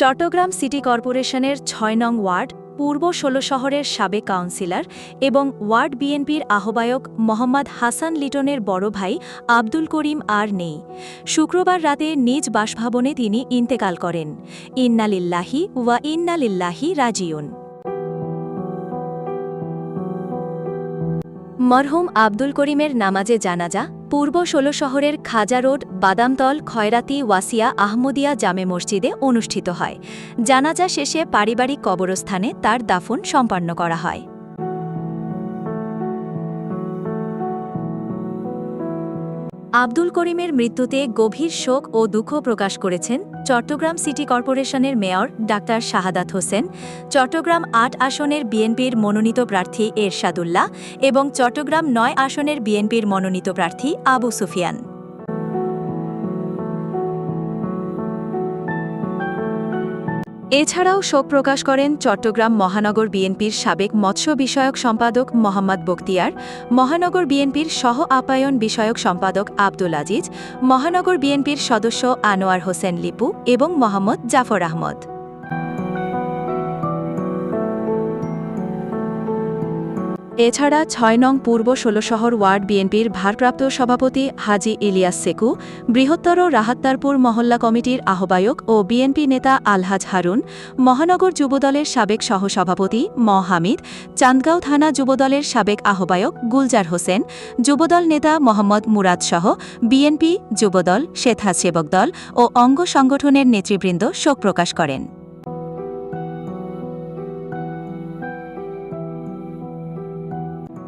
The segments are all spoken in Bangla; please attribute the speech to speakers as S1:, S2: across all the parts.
S1: চট্টগ্রাম সিটি কর্পোরেশনের ছয় নং ওয়ার্ড, পূর্ব ষোলো শহরের সাবেক কাউন্সিলর এবং ওয়ার্ড বিএনপির আহ্বায়ক মোহাম্মদ হাসান লিটনের বড় ভাই আব্দুল করিম আর নেই। শুক্রবার রাতে নিজ বাসভবনে তিনি ইন্তেকাল করেন। ইন্নালিল্লাহি ওয়া ইন্নালিল্লাহি রাজিউন। মরহুম আব্দুল করিমের নামাজে জানাজা পূর্ব ষোলো শহরের খাজা রোড, বাদামতল, খয়রাতি, ওয়াসিয়া, আহমদিয়া জামে মসজিদে অনুষ্ঠিত হয়। জানাজা শেষে পারিবারিক কবরস্থানে তার দাফন সম্পন্ন করা হয়। আব্দুল করিমের মৃত্যুতে গভীর শোক ও দুঃখ প্রকাশ করেছেন চট্টগ্রাম সিটি কর্পোরেশনের মেয়র ডাক্তার শাহাদাত হোসেন, চট্টগ্রাম আট আসনের বিএনপির মনোনীত প্রার্থী এরশাদুল্লাহ এবং চট্টগ্রাম নয় আসনের বিএনপির মনোনীত প্রার্থী আবু সুফিয়ান। এছাড়াও শোক প্রকাশ করেন চট্টগ্রাম মহানগর বিএনপির সাবেক মৎস্য বিষয়ক সম্পাদক মোহাম্মদ বক্তিয়ার, মহানগর বিএনপির সহ আপায়ন বিষয়ক সম্পাদক আব্দুল আজিজ, মহানগর বিএনপির সদস্য আনোয়ার হোসেন লিপু এবং মোহাম্মদ জাফর আহমদ। এছাড়া ছয় নং পূর্ব ষোলশহর ওয়ার্ড বিএনপির ভারপ্রাপ্ত সভাপতি হাজি ইলিয়াস সেকু, বৃহত্তর রাহাত্তারপুর মহল্লা কমিটির আহ্বায়ক ও বিএনপি নেতা আলহাজ হারুন, মহানগর যুবদলের সাবেক সহসভাপতি ম হামিদ, চান্দগাঁও থানা যুবদলের সাবেক আহ্বায়ক গুলজার হোসেন, যুবদল নেতা মোহাম্মদ মুরাদ সহ বিএনপি, যুবদল শেথা সেবক দল ও অঙ্গ সংগঠনের নেতৃবৃন্দ শোক প্রকাশ করেন।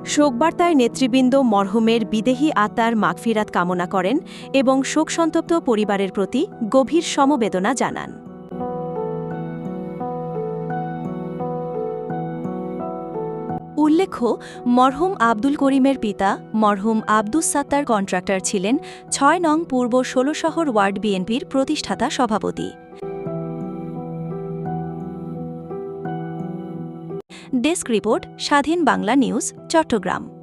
S1: শোকবার্তায় নেতৃবৃন্দ মরহুমের বিদেহী আত্মার মাগফিরাত কামনা করেন এবং শোকসন্তপ্ত পরিবারের প্রতি গভীর সমবেদনা জানান। উল্লেখ্য, মরহুম আব্দুল করিমের পিতা মরহুম আব্দুস সাত্তার কন্ট্রাক্টর ছিলেন ছয় নং পূর্ব ষোলশহর ওয়ার্ড বিএনপির প্রতিষ্ঠাতা সভাপতি। ডেস্ক রিপোর্ট স্বাধীন বাংলা নিউজ চট্টগ্রাম।